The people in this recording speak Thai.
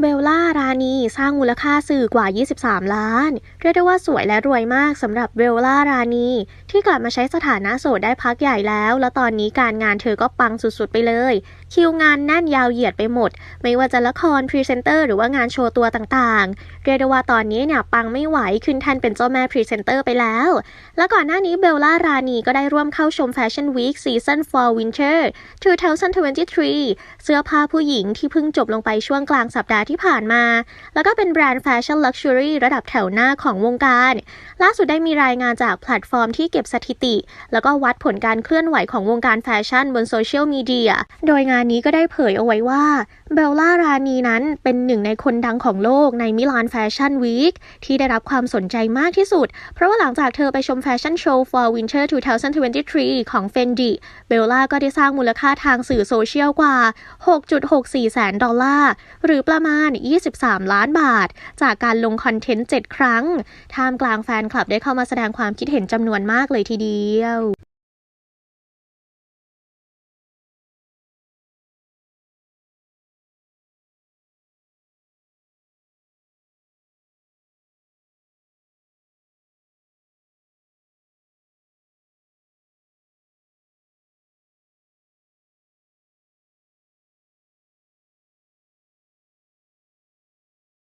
เบลล่ารานีสร้างมูลค่าสื่อกว่า 23 ล้าน เรียกได้ว่าสวยและรวยมากสำหรับเบลล่ารานีที่กลับมาใช้สถานะโสดได้พักใหญ่แล้ว แล้วตอนนี้การงานเธอก็ปังสุดๆไปเลย คิวงานแน่นยาวเหยียดไปหมด ไม่ว่าจะละครพรีเซนเตอร์หรือว่างานโชว์ตัวต่างๆ เรียกได้ว่าตอนนี้เนี่ยปังไม่ไหวขึ้นแทนเป็นเจ้าแม่พรีเซนเตอร์ไปแล้ว และก่อนหน้านี้เบลล่ารานีก็ได้ร่วมเข้าชมแฟชั่นวีคซีซั่น Fall Winter 2023 เสื้อผ้าผู้หญิงที่เพิ่งจบลงไปช่วงกลางสัปดาห์ที่ผ่านมา แล้วก็เป็นแบรนด์แฟชั่นลักชัวรี่ระดับแถวหน้าของวงการ ล่าสุดได้มีรายงานจากแพลตฟอร์มที่เก็บสถิติ แล้วก็วัดผลการเคลื่อนไหวของวงการแฟชั่นบนโซเชียลมีเดีย โดยงานนี้ก็ได้เผยเอาไว้ว่าเบลล่ารานีนั้นเป็นหนึ่งในคนดังของโลกในมิลานแฟชั่นวีคที่ได้รับความสนใจมากที่สุด เพราะว่าหลังจากเธอไปชมแฟชั่นโชว์ Fall Winter 2023 ของ Fendi เบลล่าก็ได้สร้างมูลค่าทางสื่อโซเชียลกว่า 6.64 แสนดอลลาร์ หรือประมาณมาณ 23 ล้านบาท จากการลงคอนเทนต์ 7 ครั้ง ท่ามกลางแฟนคลับได้เข้ามาแสดงความคิดเห็นจำนวนมากเลยทีเดียว